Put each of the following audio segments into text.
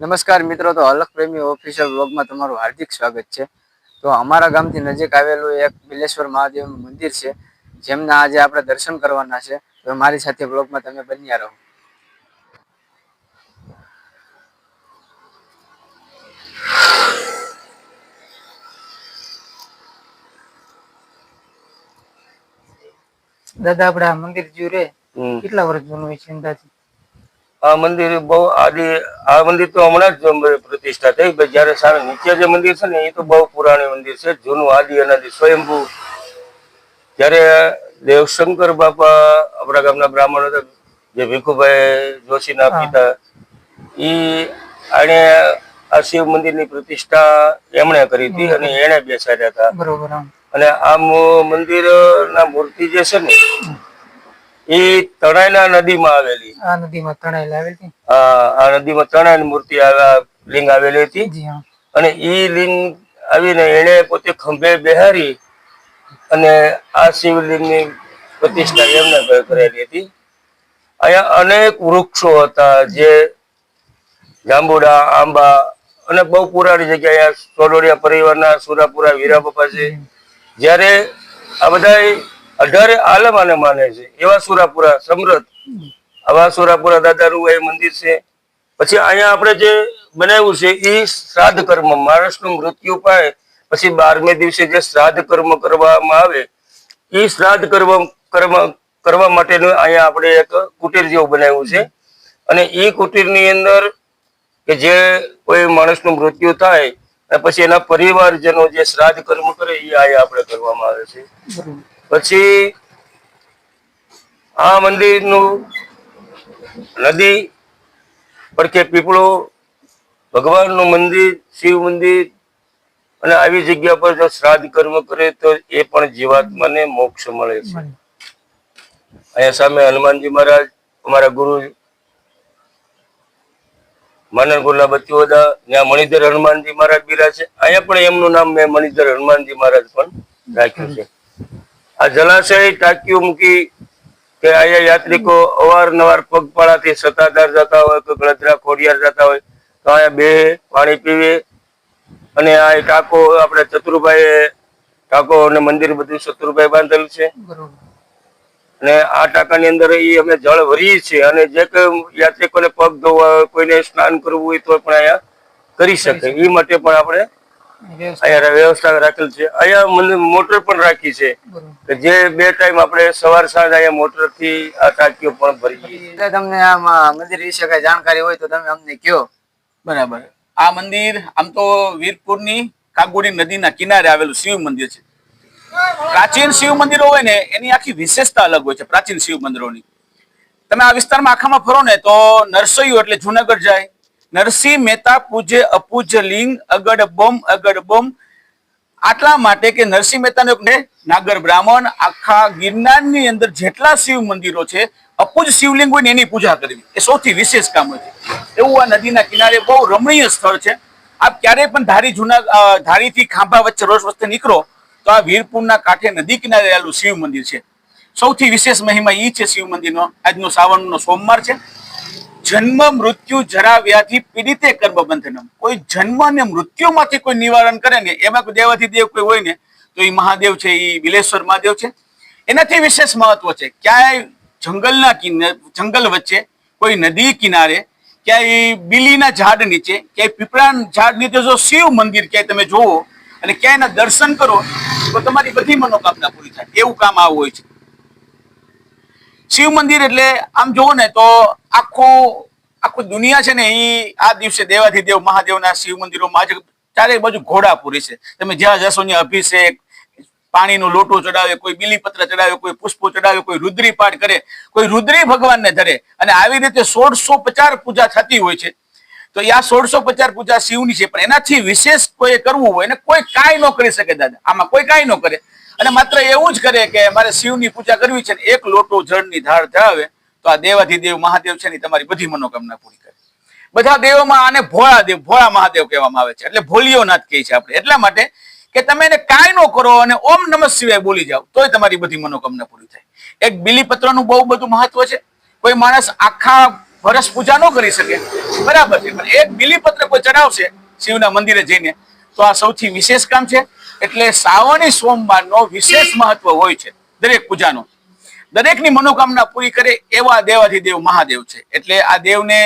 નમસ્કાર મિત્રો તો અલગ પ્રેમી ઓફિશિયલ બ્લોગમાં તમારું હાર્દિક સ્વાગત છે. તો અમારા ગામથી નજીક આવેલું એક બિલેશ્વર મહાદેવનું મંદિર છે જેમના આજે આપણે દર્શન કરવાના છે. તો મારી સાથે બ્લોગમાં તમે બન્યા રહો. દાદા આપડે આ મંદિર જ્યું રે? કેટલા વર્ષ જૂનું છે અંદાજે? આ મંદિર બહુ આદિ આ મંદિર તો હમણાં જ પ્રતિષ્ઠા થઈ જયારે સારા નીચે જે મંદિર છે ને એ તો બહુ પુરાણી મંદિર છે જૂનું આદિ અનાદિ સ્વયંભૂ. જયારે દેવશંકર બાપા આપણા ગામના બ્રાહ્મણ હતા જે ભીખુભાઈ જોશીના પિતા ઈ આને આ શિવ મંદિરની પ્રતિષ્ઠા એમણે કરી હતી અને એને બેસાડ્યા હતા. બરોબર અને આ મંદિર ના મૂર્તિ જે છે ને એ તણાઈના નદીમાં આવેલી. આ નદીમાં તણાઈ લાવેલ છે આ આ નદીમાં ત્રણ મૂર્તિ લિંગ આવેલી હતી. અને ઈ લિંગ આવીને એને પોતે ખંભે બેહારી અને આ શિવલિંગની પ્રતિષ્ઠા એમને કરેલી હતી. અહીંયા અનેક વૃક્ષો હતા જે જાંબુડા આંબા અને બહુ પુરાણી જગ્યા અહીંયા સોડોડિયા પરિવારના સુરાપુરા વીરાબાપા છે. જ્યારે આ બધા અઢારે આલમ અને માને છે. એવા સુરાપુરા સમૃદ્ધ. આવા સુરાપુરા દાદાનું એ મંદિર છે. પછી અહીંયા આપણે જે બનાવ્યું છે એ શ્રાદ્ધ કર્મ. માણસનું મૃત્યુ પાય, પછી બારમે દિવસે જે શ્રાદ્ધ કર્મ કરવામાં આવે, એ શ્રાદ્ધ કર્મ કર્મ, કરવા માટેનું અહીંયા આપણે એક કુટીર જેવું બનાવ્યું છે. અને એ કુટીરની અંદર કે જે કોઈ માણસનું મૃત્યુ થાય પછી એના પરિવારજનો જે શ્રાદ્ધ કર્મ કરે, એ અહીંયા આપણે કરવામાં આવે છે. પછી આ મંદિરનું નદી પડખે પીપળો ભગવાનનું મંદિર શિવ મંદિર અને આવી જગ્યા પર જો શ્રાદ્ધ કર્મ કરે તો એ પણ જીવાત્માને મોક્ષ મળે છે. અહીંયા સામે હનુમાનજી મહારાજ અમારા ગુરુ માનન ગુલા બત્યોદા ત્યાં મણિધર હનુમાનજી મહારાજ બિરા છે અહીંયા પણ એમનું નામ મેં મણિધર હનુમાનજી મહારાજ પણ રાખ્યું છે. આ જલાશય ટાંકીઓ મૂકી કે અહીંયા યાત્રિકો અવારનવાર પગપાળાથી સત્તાધાર જતા હોય કે ગળતરા ખોડિયાર જતા હોય તો અહીંયા બે પાણી પીવે અને આ ટાંકો આપણે ચતુરભાઈ ટાંકો અને મંદિર બધું ચતુરભાઈ બાંધેલું છે. અને આ ટાંકાની અંદર એ અમે જળ ભરીએ છીએ અને જે કોઈ યાત્રિકોને પગ ધોવા હોય કોઈને સ્નાન કરવું હોય તો પણ અહીંયા કરી શકે. એ માટે પણ આપણે અહીંયા વ્યવસ્થા રાખેલ છે. અહીંયા મોટર પણ રાખી છે. કે જે બે ટાઈમ આપણે સવાર સાંજ અહીંયા મોટરથી આ ટાંકીઓ પણ ભરી તમને આમ આ મંદિર વિશે કઈ જાણકારી હોય તો તમે અમને કયો બરાબર. આ મંદિર આમ તો વીરપુરની કાગોડી નદીના કિનારે આવેલું શિવ મંદિર છે. પ્રાચીન શિવ મંદિરો હોય ને એની આખી વિશેષતા અલગ હોય છે પ્રાચીન શિવ મંદિરોની. તમે આ વિસ્તારમાં આખામાં ફરો ને તો નરસૈયું એટલે જુનાગઢ જાય નરસિંહ મહેતા પૂજ્ય અપૂજ્ય લિંગ, અગડ બોમ અગડ બોમ. આટલા માટે કે નરસિંહ મહેતાનો નાગર બ્રાહ્મણ, આખા ગિરનારની અંદર જેટલા શિવ મંદિરો છે, અપૂજ શિવલિંગ હોય ને એની પૂજા કરવી. એ સૌથી વિશેષ કામ છે. એવું આ નદીના કિનારે બહુ રમણીય સ્થળ છે. આપ ક્યારેય પણ ધારી જુના ધારીથી ખાંભા વચ્ચે રોજ વચ્ચે નીકળો, તો આ વીરપુરના કાંઠે નદી કિનારે આવેલું શિવ મંદિર છે. સૌથી વિશેષ મહિમા ઈ છે શિવ મંદિરનો. આજનો શ્રાવણનો સોમવાર છે. જન્મ મૃત્યુ જરા વ્યાધિ પીડિતે કર્મ બંધનમ કોઈ જન્મ અને મૃત્યુમાંથી કોઈ નિવારણ કરે ને, એમાં કોઈ દેવાથી દેવ કોઈ હોય ને, તો એ મહાદેવ છે એ બિલેશ્વર મહાદેવ છે. એનાથી વિશેષ મહત્વ છે, ક્યાંય જંગલના જંગલ વચ્ચે, કોઈ નદી કિનારે, ક્યાંય બીલીના ઝાડ નીચે, ક્યાંય પીપળા ઝાડ નીચે જો શિવ મંદિર ક્યાંય તમે જોવો અને ક્યાંય એના દર્શન કરો, તો તમારી બધી મનોકામના પૂરી થાય. એવું કામ આવું હોય છે. શિવ મંદિર એટલે આમ જુઓ ને તો આખું આખું દુનિયા છે ને એ આ દિવસે દેવાધિદેવ મહાદેવના શિવ મંદિરોમાં આજે ચારે બાજુ ઘોડાપુરી છે. તમે જ્યાં જશો ત્યાં અભિષેક, પાણીનો લોટો ચડાવે, કોઈ બીલીપત્ર ચડાવે, કોઈ પુષ્પો ચડાવે, કોઈ રુદ્રી પાઠ કરે, કોઈ રુદ્રી ભગવાનને ધરે અને આવી રીતે સોળસો પચાર પૂજા થતી હોય છે. તો આ સોળસો પચાસ પૂજા શિવની છે, પણ એનાથી વિશેષ કોઈ કરવું હોય ને કોઈ કાંઈ ન કરી શકે દાદા. આમાં કોઈ કાંઈ ન કરે. અને માત્ર એવું જ કરે કે મારે શિવની પૂજા કરવી છે એક લોટો જળની ધાર ધરાવે, તો આ દેવાધિદેવ મહાદેવ છે ને તમારી બધી મનોકામના પૂરી કરે. બધા દેવોમાં આને ભોળા દેવ, ભોળા મહાદેવ કહેવામાં આવે છે. એટલે ભોલિયો નાથ કહે છે આપણે. એટલા માટે કે તમે એને કાંઈ ન કરો અને ઓમ નમઃ શિવાય બોલી જાઓ, તોય તમારી બધી મનોકામના પૂરી થાય. એક બિલીપત્રનું બહુ બધું મહત્વ છે. કોઈ માણસ આખા વરસ પૂજા ન કરી શકે. બરાબર છે. પણ એક બિલીપત્ર કોઈ ચડાવશે શિવના મંદિરે જઈને, તો આ સૌથી વિશેષ કામ છે. એટલે શ્રાવણી સોમવારનો વિશેષ મહત્વ હોય છે દરેક પૂજાનો. દરેકની મનોકામના પૂરી કરે એવા દેવાધિદેવ મહાદેવ છે. એટલે આ દેવને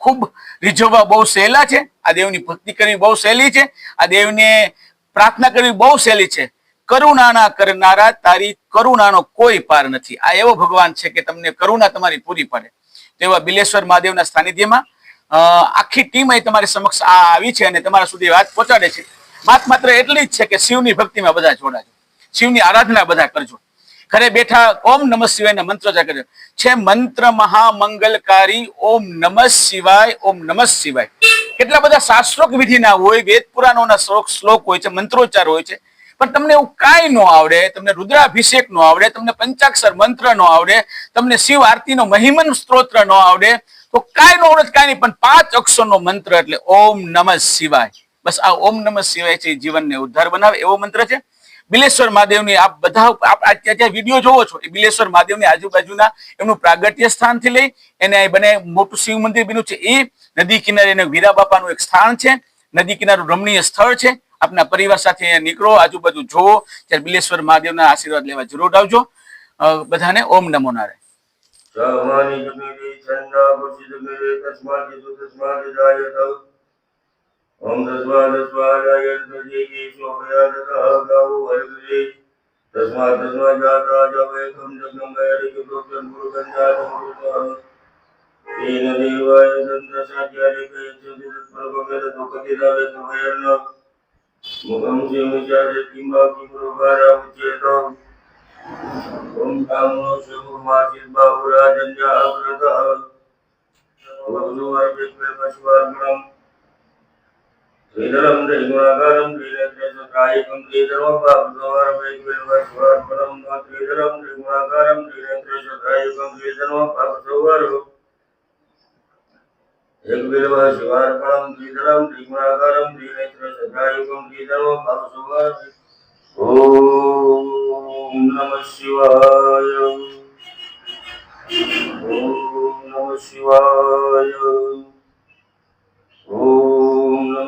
ખૂબ રીઝવવા બહુ સહેલા છે, આ દેવની ભક્તિ કરવી બહુ સહેલી છે, આ દેવને પ્રાર્થના કરવી બહુ સહેલી છે. કરુણાના કરનારા તારી કરુણાનો કોઈ પાર નથી. આ એવો ભગવાન છે કે તમને કરુણા તમારી પૂરી પડે. તેવા બિલેશ્વર મહાદેવના સાનિધ્યમાં આખી ટીમ તમારી સમક્ષ આવી છે અને તમારા સુધી વાત પહોંચાડે છે. વાત માત્ર એટલી જ છે કે શિવની ભક્તિમાં બધા જોડાજો શિવની આરાધના બધા કરજો ઘરે બેઠા ઓમ નમઃ શિવાયના મંત્ર જા કરજો છે મંત્ર મહામંગલકારી ઓમ નમઃ શિવાય, ઓમ નમઃ શિવાય. કેટલા બધા શાસ્ત્રોક વિધિના હોય, વેદ પુરાણોના શ્લોક શ્લોક હોય છે, મંત્રોચ્ચાર હોય છે. પણ તમને એવું કાંઈ ન આવડે, તમને રુદ્રાભિષેક નો આવડે, તમને પંચાક્ષર મંત્ર નો આવડે, તમને શિવ આરતીનો મહિમન સ્ત્રોત્ર નો આવડે, તો કાંઈ નો આવડે કઈ નહીં, પણ પાંચ અક્ષરનો મંત્ર એટલે ઓમ નમઃ શિવાય. બસ આ ઓમ નમઃ શિવાય છે, જીવનને ઉદ્ધાર બનાવે એવો મંત્ર છે. બિલેશ્વર મહાદેવની આપ બધા જ્યાં વીડિયો જોવો છો, એ બિલેશ્વર મહાદેવની આજુબાજુના એમનું પ્રાગટ્ય સ્થાનથી લઈ એને બને મોટું શિવ મંદિર બન્યું છે. એ નદી કિનારે વીરા બાપાનું એક સ્થાન છે. નદી કિનારું રમણીય સ્થળ છે. આપના પરિવાર સાથે અહીંયા નીકળો, આજુબાજુ જોવો, ત્યારે બિલેશ્વર મહાદેવના આશીર્વાદ લેવા જરૂર આવજો. બધાને ઓમ નમો નારાયણ. સામાની જમીને છન્ના પુષિત મેરે તસ્માદ યતુ તસ્માદ ओम तस्मात् तस्मादाय स्वभया ततः गावो हरिकृते तस्मात् तस्मात् जाता जवयकं जगं गैरिकपुरुषं पुरुषं जातं पुरुषः तेन देवाय तन्त्रसाध्यादिकयच्छति तत्प्रभवेदुःखतिरावेदभयर्न मुखं सेमिचारे किं वा किं रूपारामुच्येत ॐ धाम्नो शिवमाशिर्बाहुराजन्या अग्रतः वग्नुवर्भिः पशुवार्गणम् శ్రీధరం శ్రీగుణాకారం శ్రీనేత్రేశ్వరాయకం శ్రీధర్మపాపసౌహారం శ్రీధరం శ్రీగుణాకారం శ్రీనేత్రేశ్వరాయకం శ్రీధర్మపాపసౌహారం ఏకబిలవ శివార్పణం శ్రీధరం శ్రీగుణాకారం శ్రీనేత్రేశ్వరాయకం శ్రీధర్మపాపసౌహారం ఓం నమ శివాయ. ఓం నమ శివాయ.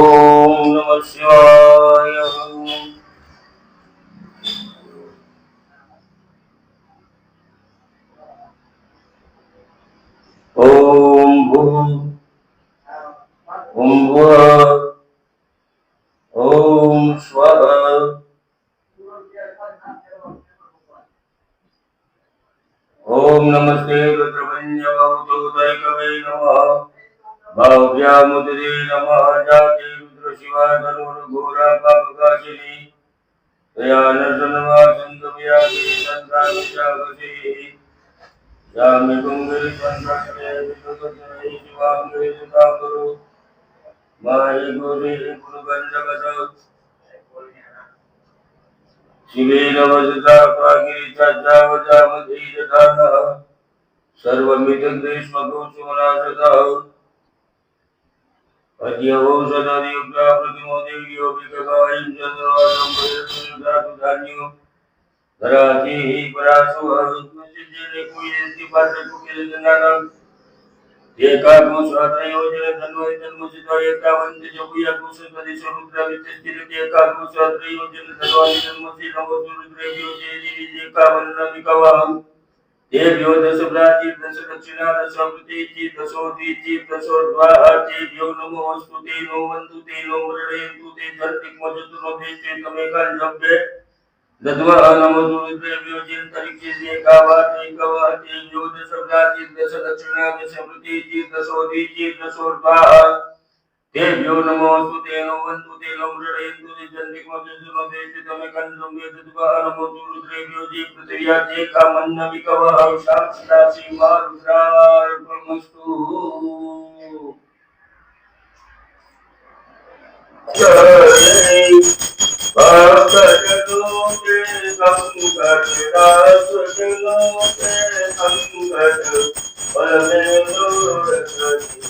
ઓમ નમઃ શિવાય ઓમ ભૂ ઓમ ભૂ ઓમ સ્વ ઓમ નમસ્તે પ્રભન્ય ભવતો નમઃ ભાવ્યામુદ્રે શિવાનરોન ઘોરા પાપકાજિની દયાનર્દનવા સંગમ્યા ગિરિ ચંદ્રાવિશાગજી જામે કુંગરી ચંદ્રને વિદુગતને શિવાંગે જતાકરો મારી ગોરી પુરગંજગત અધ્યવૌષધાદિયુક્તા પ્રતિમોદેવ્યોપિકકાયં ચંદ્રવાસંભયધાતુધાન્યો ધરાતિઃ પરાસુ હવિષ્મસિદ્ધિને કુયેતિ પાત્રકુકેલનાનાં એકાગ્મો સ્વાત્રયોજને ધન્વય ધન્મસિદ્ધો એકાવંત જપુયાગ્મસુપદિ સ્વરૂદ્ર વિચિતિરકે એકાગ્મો સ્વાત્રયોજને ધન્વાય ધન્મસિદ્ધો સુરુદ્રયોજે જીવિત એકાવન્નમિકવાહં देव्यो दश प्राचीर दश दक्षिणा दश प्रतीचि दशो द्विचीर दशो द्वाचीर्यो नमो स्तुते नो वन्दुते नो मृणयन्तु ते धर्तिक्मजतुरोभेष्टे तमेकाल्यभ्ये दद्वा नमो दुर्देव्यो जिन तरिक्षे एकावात एकवात यो दश प्राचीर दश दक्षिणा दश प्रतीचि दशो द्विचीर दशो द्वाचीर् તેભ્યો નમોસ્તુ તેનો વંતુ તેનો મૃડયંતુ તે જંતિકો તે સુનો તે તે તમે કંદમ વે દુકા નમો રુદ્રેભ્યો જે પૃથ્વ્યા જે કામન્ન વિકવ અવશાક્ષતા મા રુદ્રાર પ્રમસ્તુ. ભક્તજનો કે સંકટ રાસજનો કે સંકટ પરમેન્દ્ર રક્ષતિ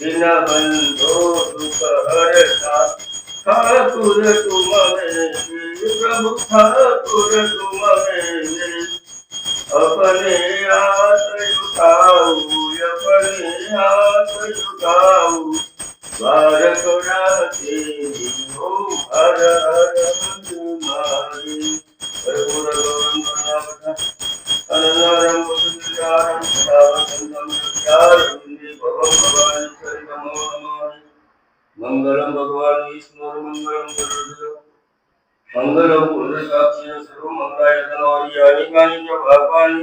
दिन बंधो दुख हरता ठाकुर तुम मेरे प्रभु ठाकुर तुम मेरे अपने आश्रयुताऊ अपने आश्रयुताऊ बारक राते ओम हर हर मारे कर्पूर गौरम करुणावता अनन्यारं ભગવાન હરે નમો નમઃ મંગલમ ભગવાન વિષ્ણુ મંગલમ મંગલમ પૂર્ણકાક્ષી સર્વ મંગળાય ધનોરિયાની કાની ચ ભગવાન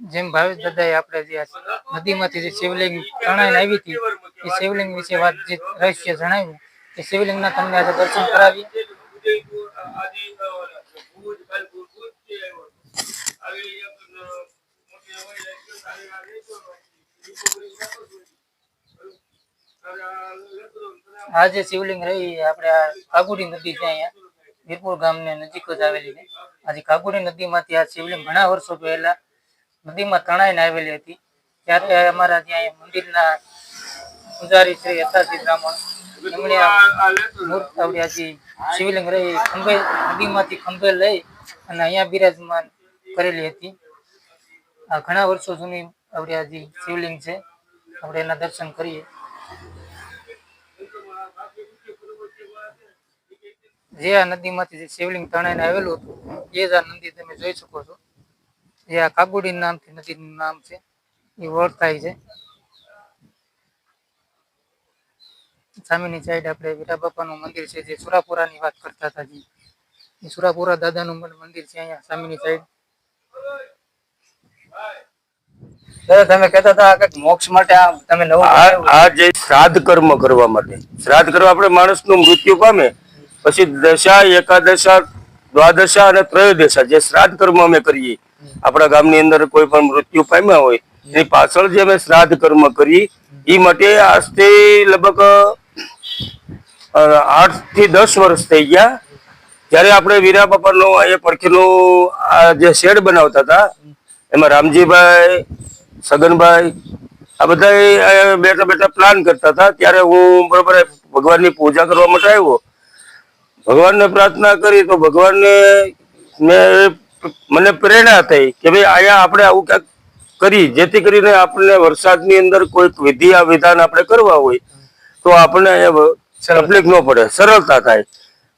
જેમ ભાવેશ દાદાએ આપણે જે નદીમાંથી જે શિવલિંગ તણાઈને આવી હતી, એ શિવલિંગ વિશે વાતચીત રહસ્ય જણાવ્યું, એ શિવલિંગના તમને આજે દર્શન કરાવીએ. આ જે શિવલિંગ રહી આપણે આ કાગુડી નદી છે અહીંયા, વીરપુર ગામને નજીક જ આવેલી છે. આજે કાગુડી નદીમાંથી આ શિવલિંગ ઘણા વર્ષો પહેલા નદીમાં તણાઈને આવેલી હતી. ત્યારે અમારા ત્યાં મંદિરના પૂજારી શ્રી હતાજી બ્રાહ્મણ, એમણે મૂર્ત આપણી શિવલિંગ રહી ખંભે નદીમાંથી ખંભે લઈ અને અહીંયા બિરાજમાન કરેલી હતી. આ ઘણા વર્ષો જૂની આપણી આ શિવલિંગ છે. આપણે એના દર્શન કરીએ. જે આ નદીમાંથી જે શિવલિંગ તણાઈને આવેલું હતું, એ જ આ નદી તમે જોઈ શકો છો. જે આ કાબુડી નામથી નદીનું નામ છે. એ ઓળખાય છે. સામેની સાઈડ આપણે વીરા બાપાનું મંદિર છે જે સુરાપુરાની વાત કરતા હતા જી. એ સુરાપુરા દાદાનું મંદિર છે અહીંયા સામેની સાઈડ દાદા તમે કહેતા હતા કે મોક્ષ માટે આ તમે નવું આ આ જે શ્રાદ્ધ કર્મ કરવા માટે. શ્રાદ્ધ કરવા આપણે માણસનું મૃત્યુ પામે પછી દશા એકાદશા દ્વાદશા અને ત્રયોદશા જે શ્રાદ્ધ કર્મ અમે કરીએ. આપણા ગામની અંદર કોઈ પણ મૃત્યુ પામ્યા હોય, એની પાછળ જે અમે શ્રાદ્ધ કર્મ કરી એ માટે આજથી લગભગ આઠથી દસ વર્ષ થઈ ગયા. જ્યારે આપણે વીરા બાપાનો અહીંયા પડખેનું આ જે શેડ બનાવતા હતા, એમાં રામજીભાઈ, સગનભાઈ, આ બધા બેઠા બેઠા પ્લાન કરતા હતા. ત્યારે હું બરોબર ભગવાનની પૂજા કરવા માટે આવ્યો. ભગવાનને પ્રાર્થના કરી તો ભગવાનને મેં મને પ્રેરણા થઈ કે ભાઈ અહીંયા આપણે આવું ક્યાંક કરી જેથી કરીને આપણને વરસાદની અંદર કોઈક વિધિ આ વિધાન આપણે કરવા હોય તો આપણને તકલીફ ન પડે સરળતા થાય.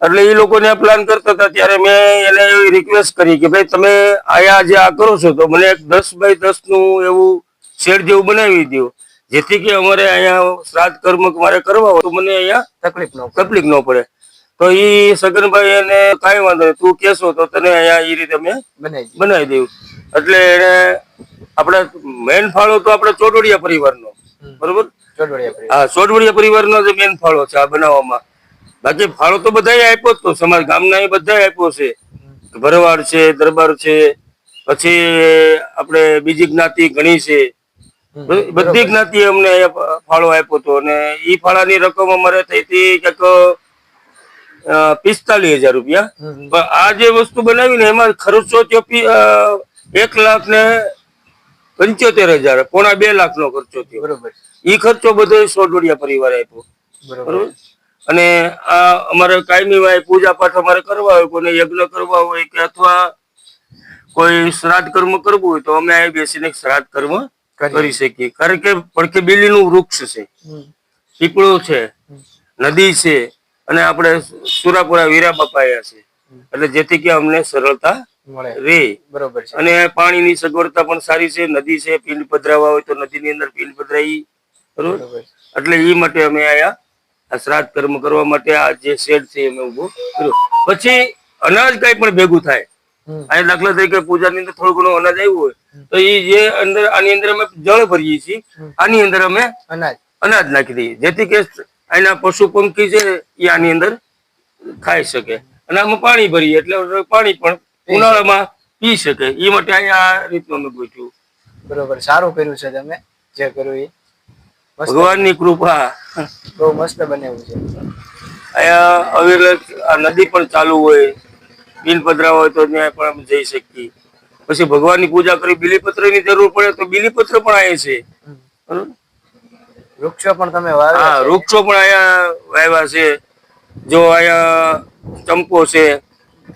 એટલે એ લોકોને પ્લાન કરતા હતા ત્યારે મેં એને એવી રિક્વેસ્ટ કરી કે ભાઈ તમે અહીંયા જે આ કરો છો તો મને એક દસ બાય દસનું એવું શેડ જેવું બનાવી દો જેથી કે અમારે અહીંયા શ્રાદ્ધ કર્મ મારે કરવા હોય તો મને અહીંયા તકલીફ ન. તકલીફ ન પડે. તો એ સગનભાઈ એને કઈ વાંધો નહીં. તું કેશો તો તને અહીંયા એ રીતે મેં બનાવી દેવું દઉં એટલે એને આપણે મેન ફાળો તો આપણે ચોટોડિયા પરિવારનો. બરોબર. હા સોઢવડિયા પરિવારનો જે મેન ફાળો છે આ બનાવવામાં. બાકી ફાળો તો બધા આપ્યો જ તો. સમાજ ગામના એ બધા આપ્યો છે. ભરવાડ છે દરબાર છે પછી આપણે બીજી જ્ઞાતિ ઘણી છે. બધી જ્ઞાતિ અમને અહીંયા ફાળો આપ્યો હતો અને ઈ ફાળાની રકમ અમારે થઈ હતી કંઈક પિસ્તાલીસ હજાર રૂપિયા. પણ આ જે વસ્તુ બનાવી ને એમાં ખર્ચો એક લાખ ને પંચોતેર હજાર પોણા બે લાખ નો ખર્ચો થયો. બરોબર. ઈ ખર્ચો બધો સોઢવડિયા પરિવારે આપ્યો. બરોબર. અને આ અમારે કાયમી વાય પૂજા પાઠ અમારે કરવા હોય કોઈને યજ્ઞ કરવા હોય કે અથવા કોઈ શ્રાદ્ધ કર્મ કરવું હોય તો અમે અહીં બેસીને શ્રાદ્ધ કર્મ કરી. કરી શકીએ. કારણ કે પડખે બીલીનું વૃક્ષ છે. પીપળો છે. નદી છે. અને આપણે સુરાપુરા વીરા બપાયા છે. એટલે જેથી કે અમને સરળતા મળે. રે. બરોબર છે. અને પાણીની સગવડતા પણ સારી છે. નદી છે પીંડ પધરાવા હોય તો નદીની અંદર પીંડ પધરાઈ બરોબર? એટલે એ માટે અમે આયા આ શ્રાદ્ધ કર્મ કરવા માટે આ જે શેડ છે અમે ઊભો કર્યો પછી અનાજ કઈ પણ ભેગું થાય. આ દાખલા તરીકે પૂજાની અંદર થોડું ઘણું અનાજ આવ્યું હોય તો એ જે અંદર આની અંદર અમે જળ ભરીએ છીએ આની અંદર અમે અનાજ. અનાજ નાખી દઈએ. જેથી કે એના પશુ પંખી છે એ આની અંદર ખાઈ શકે. અને આમાં પાણી ભરીએ એટલે પાણી પણ ઉનાળામાં પી શકે. એ માટે આ રીતનું અમે ગોઠવ્યું. બરોબર સારું કર્યું છે તમે જે કર્યું એ. ભગવાનની કૃપા. બહુ મસ્ત બનેવું છે. અહીંયા હવે આ નદી પણ ચાલુ હોય બિનપદરા હોય તો ત્યાં પણ અમે જઈ શકીએ. પછી ભગવાનની પૂજા કરી બિલીપત્રની જરૂર પડે તો બિલીપત્ર પણ અહીંયા છે. બરોબર? વૃક્ષો પણ તમે હા વાવ્યા વૃક્ષો પણ અહીંયા વાવ્યા છે. જો અહીંયા ચંપો છે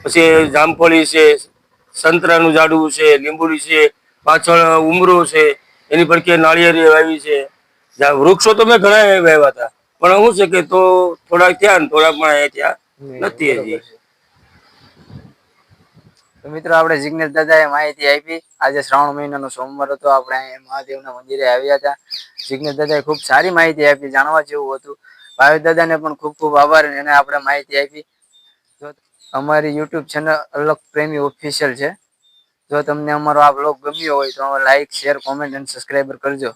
પછી જામફળી છે સંતરાનું ઝાડવું છે લીંબુડી છે પાછળ ઉમરો છે એની પડખે નાળિયેરી વાવી છે. વૃક્ષો તો મેં ઘણા વાવ્યા હતા. પણ શું છે કે તો થોડાક ત્યાં ને થોડાક પણ અહીંયા ત્યાં નથી હજી. તો મિત્રો, આપણે જિગ્નેશ દાદાએ માહિતી આપી. આજે શ્રાવણ મહિનાનો સોમવાર હતો. આપણે મહાદેવના મંદિરે આવ્યા હતા. જિગ્નેશ દાદાએ ખૂબ સારી માહિતી આપી, જાણવા જેવું હતું. ભાવેશ દાદાને પણ ખૂબ ખૂબ આભાર એને આપણે માહિતી આપી. જો અમારી યુટ્યુબ ચેનલ અલગ પ્રેમી ઓફિશિયલ છે. જો તમને અમારો આ બ્લોગ ગમ્યો હોય તો લાઈક, શેર, કોમેન્ટ અને સબસ્ક્રાઈબર કરજો.